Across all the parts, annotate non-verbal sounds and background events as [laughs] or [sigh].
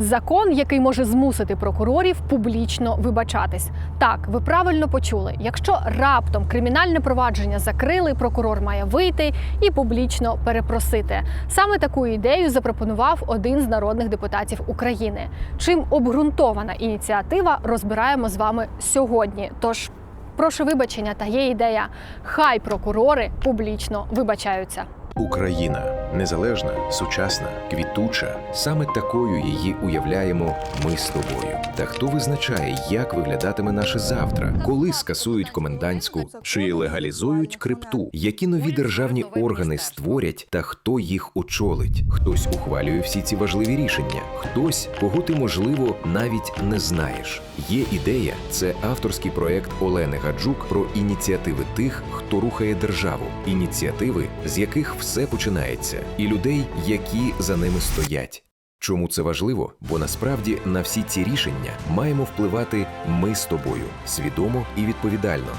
Закон, який може змусити прокурорів публічно вибачатись. Так, ви правильно почули. Якщо раптом кримінальне провадження закрили, прокурор має вийти і публічно перепросити. Саме таку ідею запропонував один з народних депутатів України. Чим обґрунтована ініціатива, розбираємо з вами сьогодні. Тож прошу вибачення, та є ідея. Хай прокурори публічно вибачаються. Україна незалежна, сучасна, квітуча. Саме такою її уявляємо ми з тобою. Та хто визначає, як виглядатиме наше завтра, коли скасують комендантську чи легалізують крипту, які нові державні органи створять та хто їх очолить? Хтось ухвалює всі ці важливі рішення, хтось, кого ти можливо навіть не знаєш. Є ідея, це авторський проект Олени Гаджук про ініціативи тих, хто рухає державу, ініціативи, з яких все починається, і людей, які за ними стоять. Чому це важливо? Бо насправді на всі ці рішення маємо впливати ми з тобою свідомо і відповідально.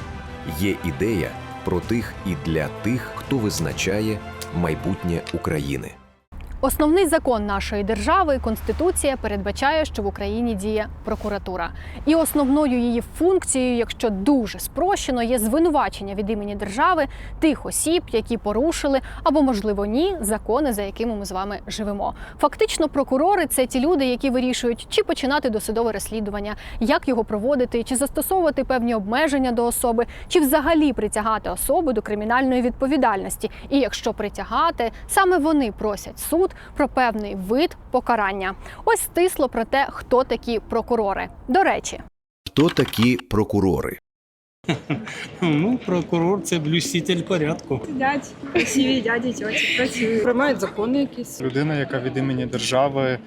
Є ідея про тих і для тих, хто визначає майбутнє України. Основний закон нашої держави конституція передбачає, що в Україні діє прокуратура, і основною її функцією, якщо дуже спрощено, є звинувачення від імені держави тих осіб, які порушили або, можливо, ні, закони, за якими ми з вами живемо. Фактично, прокурори це ті люди, які вирішують, чи починати досудове розслідування, як його проводити, чи застосовувати певні обмеження до особи, чи взагалі притягати особу до кримінальної відповідальності. І якщо притягати, саме вони просять суд про певний вид покарання. Ось стисло про те, хто такі прокурори. До речі, Хто такі прокурори? [laughs] Ну, прокурор це блюститель порядку. Сидять красиві дяді, тьоті, працюють. Приймають закони якісь. Людина, яка від імені держави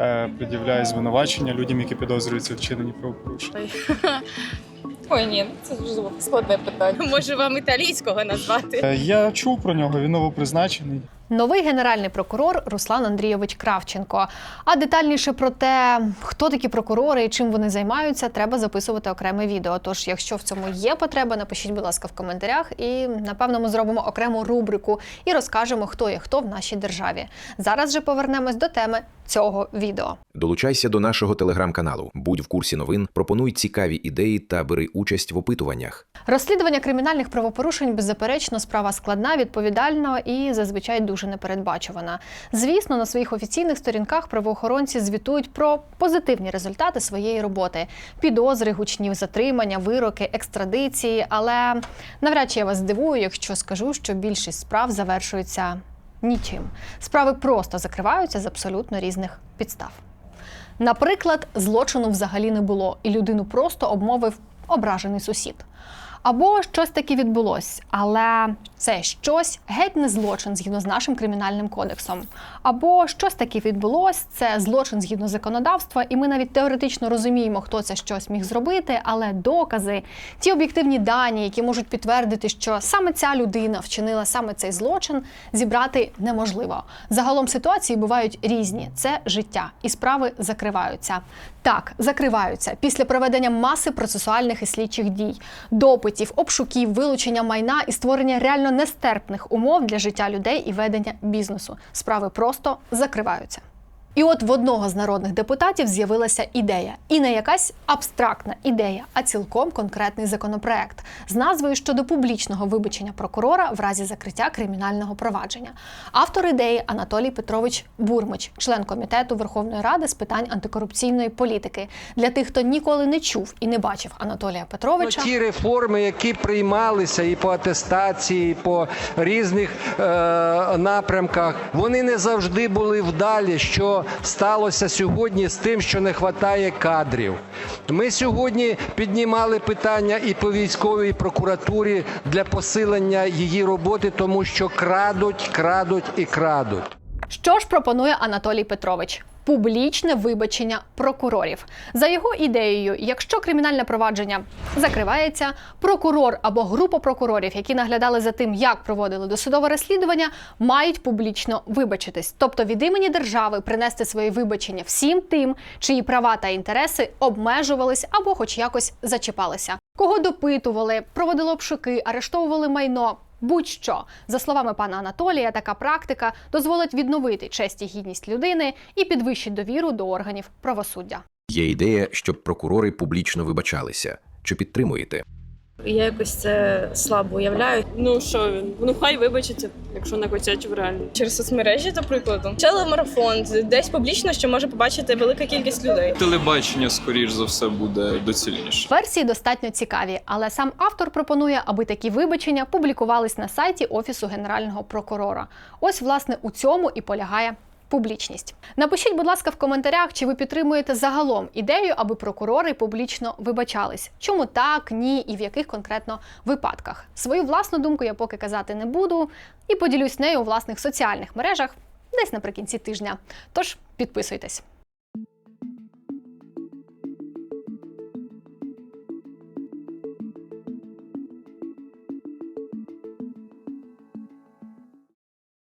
е, пред'являє звинувачення людям, які підозрюються в вчиненні правопорушень. [laughs] Ой, ні, це дуже складне питання. Може вам італійського назвати? Е, Я чув про нього, він новопризначений. Новий генеральний прокурор Руслан Андрійович Кравченко. А детальніше про те, хто такі прокурори і чим вони займаються, треба записувати окреме відео. Тож, якщо в цьому є потреба, напишіть, будь ласка, в коментарях, і напевно ми зробимо окрему рубрику і розкажемо, хто є хто в нашій державі. Зараз же повернемось до теми цього відео. Долучайся до нашого телеграм-каналу, будь в курсі новин, пропонуй цікаві ідеї та бери участь в опитуваннях. Розслідування кримінальних правопорушень беззаперечно справа складна, відповідальна і зазвичай дуже непередбачувана. Звісно, на своїх офіційних сторінках правоохоронці звітують про позитивні результати своєї роботи: підозри, гучні затримання, вироки, екстрадиції. Але навряд чи я вас здивую, якщо скажу, що більшість справ завершується нічим. Справи просто закриваються з абсолютно різних підстав. Наприклад, злочину взагалі не було, і людину просто обмовив ображений сусід. Або щось таке відбулось, але це щось геть не злочин згідно з нашим кримінальним кодексом. Або щось таке відбулось, це злочин згідно законодавства, і ми навіть теоретично розуміємо, хто це щось міг зробити, але докази, ті об'єктивні дані, які можуть підтвердити, що саме ця людина вчинила саме цей злочин, зібрати неможливо. Загалом ситуації бувають різні. Це життя, і справи закриваються. Так, закриваються після проведення маси процесуальних і слідчих дій, допитів, обшуків, вилучення майна і створення реально нестерпних умов для життя людей і ведення бізнесу. Справи просто закриваються. І от в одного з народних депутатів з'явилася ідея, і не якась абстрактна ідея, а цілком конкретний законопроект з назвою щодо публічного вибачення прокурора в разі закриття кримінального провадження. Автор ідеї Анатолій Петрович Бурмич, член комітету Верховної Ради з питань антикорупційної політики. Для тих, хто ніколи не чув і не бачив Анатолія Петровича. Ті реформи, які приймалися і по атестації, і по різних е, напрямках, вони не завжди були вдалі. Що сталося сьогодні з тим, що не вистачає кадрів. Ми сьогодні піднімали питання і по військовій прокуратурі для посилення її роботи, тому що крадуть, крадуть і крадуть. Що ж пропонує Анатолій Петрович? Публічне вибачення прокурорів за його ідеєю, якщо кримінальне провадження закривається, прокурор або група прокурорів, які наглядали за тим, як проводили досудове розслідування, мають публічно вибачитись, тобто від імені держави принести свої вибачення всім тим, чиї права та інтереси обмежувались або хоч якось зачіпалися. Кого допитували, проводили обшуки, арештовували майно. Будь-що. За словами пана Анатолія, така практика дозволить відновити честь і гідність людини і підвищить довіру до органів правосуддя. Є ідея, щоб прокурори публічно вибачалися. Чи підтримуєте? Я якось це слабо уявляю. Ну що він? Ну хай вибачиться, якщо накосячив реально. Через соцмережі, до прикладу. Телемарафон, десь публічно, що може побачити велика кількість людей. Телебачення, скоріш за все, буде доцільніше. Версії достатньо цікаві, але сам автор пропонує, аби такі вибачення публікувались на сайті Офісу Генерального прокурора. Ось, власне, у цьому і полягає. Публічність. Напишіть, будь ласка, в коментарях, чи ви підтримуєте загалом ідею, аби прокурори публічно вибачались. Чому так, ні і в яких конкретно випадках. Свою власну думку я поки казати не буду і поділюсь нею у власних соціальних мережах десь наприкінці тижня. Тож підписуйтесь.